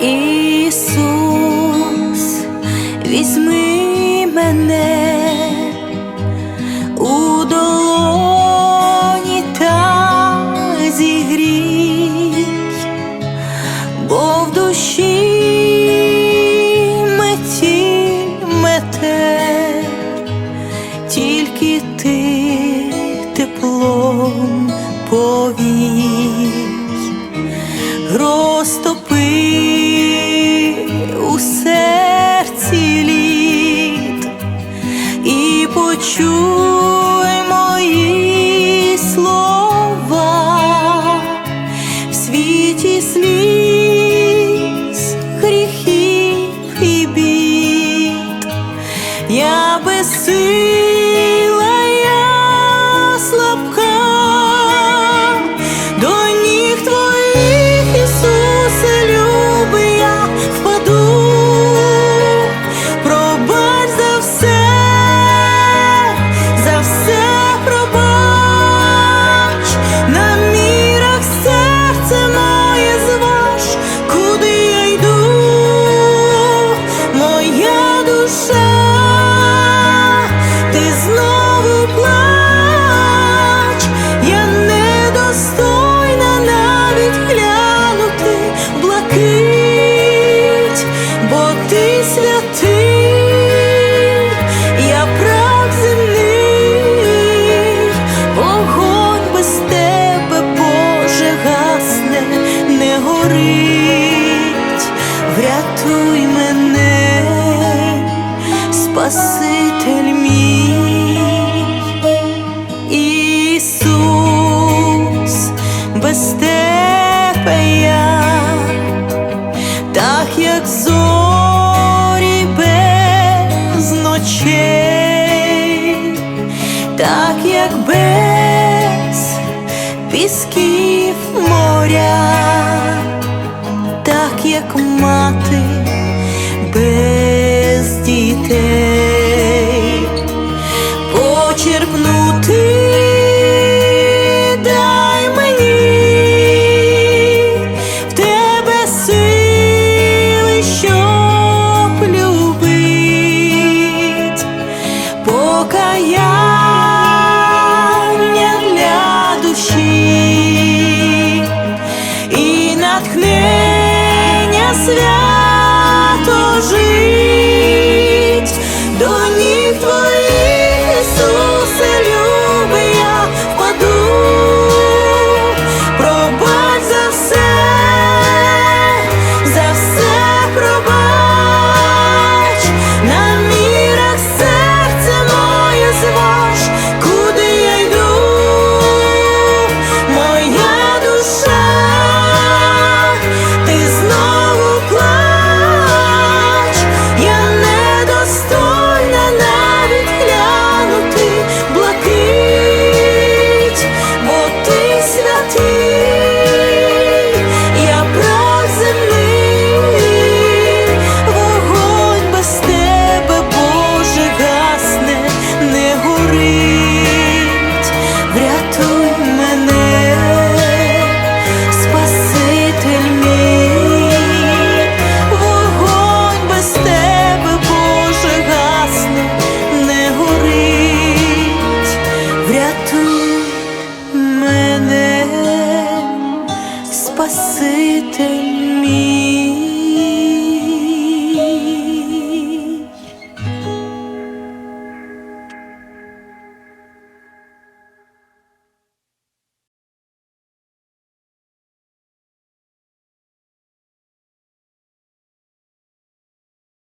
Ісус, візьми мене у долоні та зігрій, бо в душі меті мете, тільки ти теплом повій розтопи. 出 врятуй мене, Спаситель мій, Ісус, без тебе я, так як зорі без ночей, так як без пісків моря, так як почерпнути, дай мені в тебе сили, щоб любить, покаяння для душі.